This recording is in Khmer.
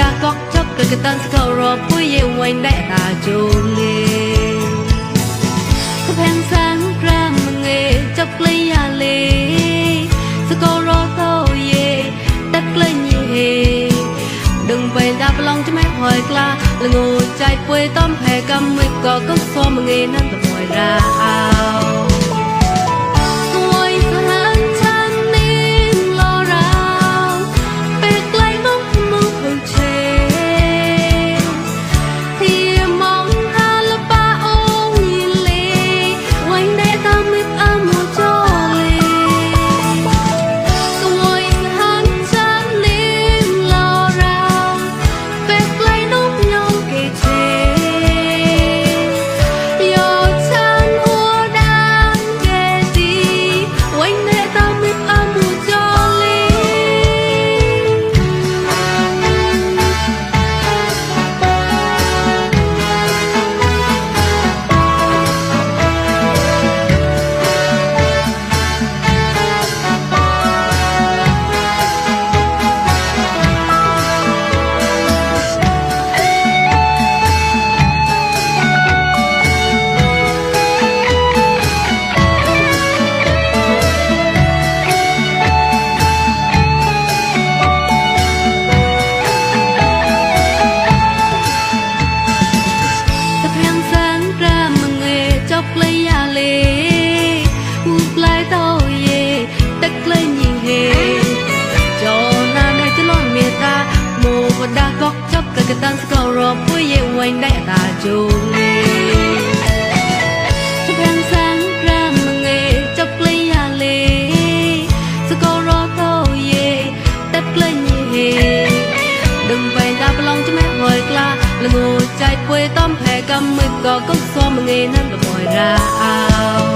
ដាកកចប់ក៏កតានស្ករពុយយេវៃដែរតាជូលីកភាំងសាំងក្រាមងេចាប់ក្លេយ៉ាលេស្ករតោយេតាក់ក្លេញីហេដឹងបែដាប្រឡងច្មេហើយក្លាលងូចៃពុយតំហែកំមិនក៏កុសមងេណាន់តមួយរា យ៉ាលេអ៊ូផ្លែតោយេទឹកក្លែងញីហេចោណាដែលចលនមេតាមកបដាកកចប់កកតានស្ករពុយយេវៃដែរតាជូលីតព្រាំងសាំងក្រាមងេចប់ក្លេយ៉ាលេស្ករតោយេទឹកក្លែងញីហេដឹងបែងតាប្រឡងច្មេហើយក្លាលងូចៃពុយតំហែកំមិនក៏កុសសមងេណាន់ក បយរាអោ